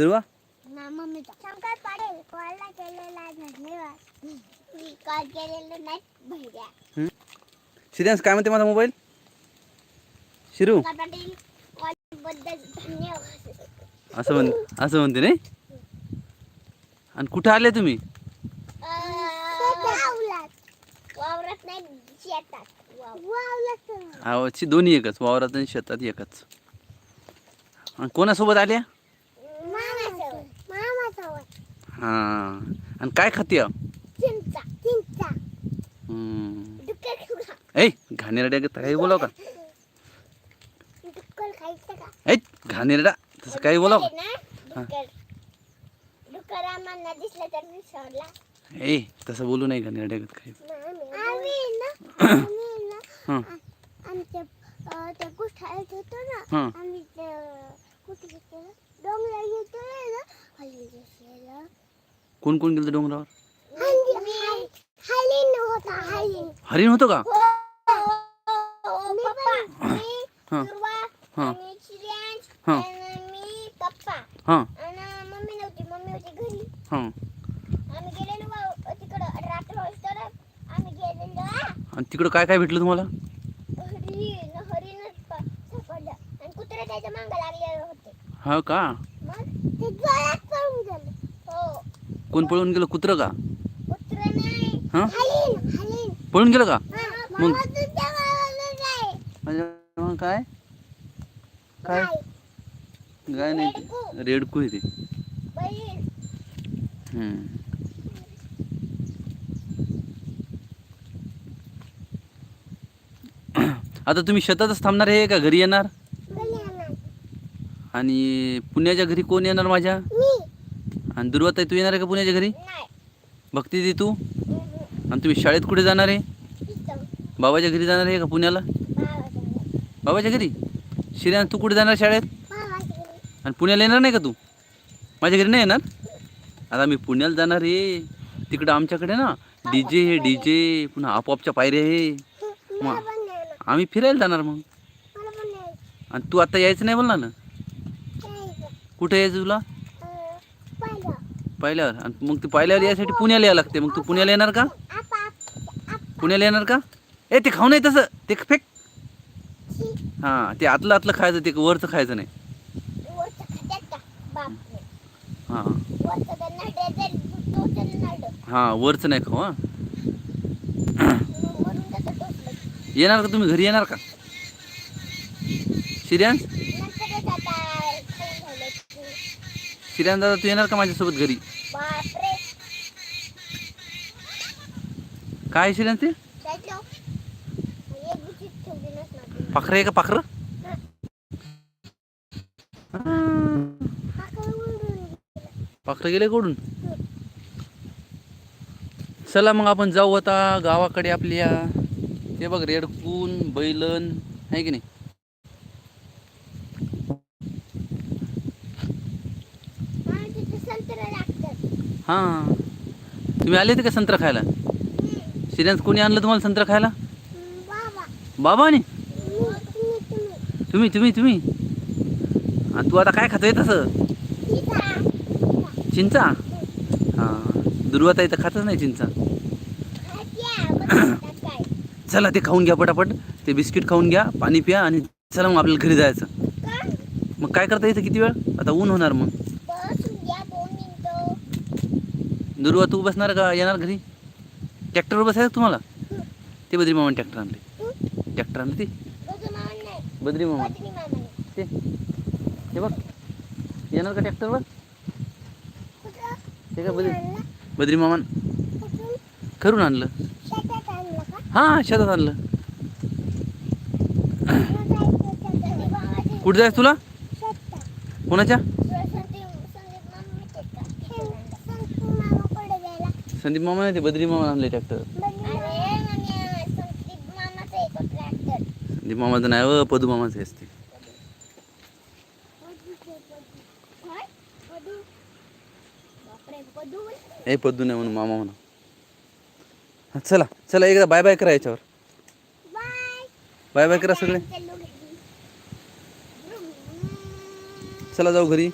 दुर्वा श्रेयांश काय म्हणते माझा मोबाईल शिरू. असं म्हण असं म्हणते नाही? आणि कुठं आले तुम्ही? दोन्ही एकच वावरात आणि शेतात एकच. आणि कोणासोबत आल्या? हां. आणि काय खाते ऐ घाणेरड्या काही बोलाव का? ऐ घाणेरडा तसं काही बोलाव ना ए तसं बोलू नाही घाणेरड्या काही. ना ना हां. होतो ना आम्ही ते कुठे ना गेलेलो कोण कोण गेलं डोंगरावर हरिण होतं का? हां हां हां. हां. हां. तिकडं रात्र होईस्तोवर. आम्ही गेलेलो हा. आणि तिकडं काय काय भेटलं तुम्हाला? होते. हा का? कोण पळून गेलं? कुत्रं का? कुत्रे नाही. हां? हलीन हलीन. पळून गेलं का? मग? काय? काय? काय नाही ते. रेडकू. आहे ते. आता तुम्ही शेतातच थांबणार आहे का? घरी येणार? आणि पुण्याच्या घरी कोण येणार माझ्या? आणि दुर्वाताई तू येणार आहे का पुण्याच्या घरी नाही भक्ती दी तू. आणि तुम्ही शाळेत कुठे जाणार आहे. बाबाच्या घरी जाणार आहे का पुण्याला बाबाच्या घरी. श्रीराम तू कुठे जाणार शाळेत. आणि पुण्याला येणार नाही का तू माझ्या घरी नाही येणार आता मी पुण्याला जाणार आहे तिकडं आमच्याकडे ना डी जे हे डी जे पुन्हा आपोआपच्या पायऱ्या नाही ना. आम्ही फिरायला जाणार मग. आणि तू आता यायचं नाही बोलणार ना. कुठे यायचं तुला. पाहिल्यावर. आणि मग तू पाहिल्यावर यायसाठी पुण्याला यायला लागते. मग तू पुण्याला येणार का? पुण्याला येणार का? ए ते खाऊ नाही तसं. ते फेक. हां ते आतलं आतलं खायचं ते वरचं खायचं नाही. हां. वरचं हां वरचं नाही खाऊ हां. येणार का तुम्ही? घरी येणार का? शिर्यान? शिर्यान दादा तू येणार का माझ्यासोबत घरी? काय शिर्यान ते. पाखरं आहे का पाखरं? पाखरं गेले कोडून चला मग आपण जाऊ आता गावाकडे आपल्या. ते बघ रेडकून बैलन आहे की नाही? हां. तुम्ही आले होते का संत्रा खायला. शिर्यान कोणी आणलं तुम्हाला संत्रा खायला? बाबाने? तुम्ही तुम्ही तुम्ही. तू आता काय खातोय तसं? चिंचा? हां. दुर्वाताई तर खातच नाही चिंचा. चला ते खाऊन घ्या पटापट. ते बिस्किट खाऊन घ्या पाणी प्या आणि चला मग आपल्याला घरी जायचं. मग काय करता इथं किती वेळ? आता ऊन होणार मग. दुर्वा तू बसणार का? येणार घरी? ट्रॅक्टरवर बसायचं तुम्हाला? ते बद्री मामाने ट्रॅक्टर आणले. ट्रॅक्टर आणले ते? बद्री मामा. ते? हे बघ. येणार का ट्रॅक्टरवर? ते का बद्री? बद्री मामान. करून आणलं. हां शेतात आणलं. कुठं जायचं तुला? कोणाच्या तुला संदीप संदीप मामा माहितीये का? संदीप मामाकडे गेला. संदीप मामा नाही ते बद्री मामा आणले ट्रॅक्टर संदीप मामाचं नाही व पदू मामाचं असते ए पदू? नाही म्हणून मामा म्हणा चला चला एकदा बाय बाय करा याच्यावर बाय. बाय करा सगळे चला जाऊ घरी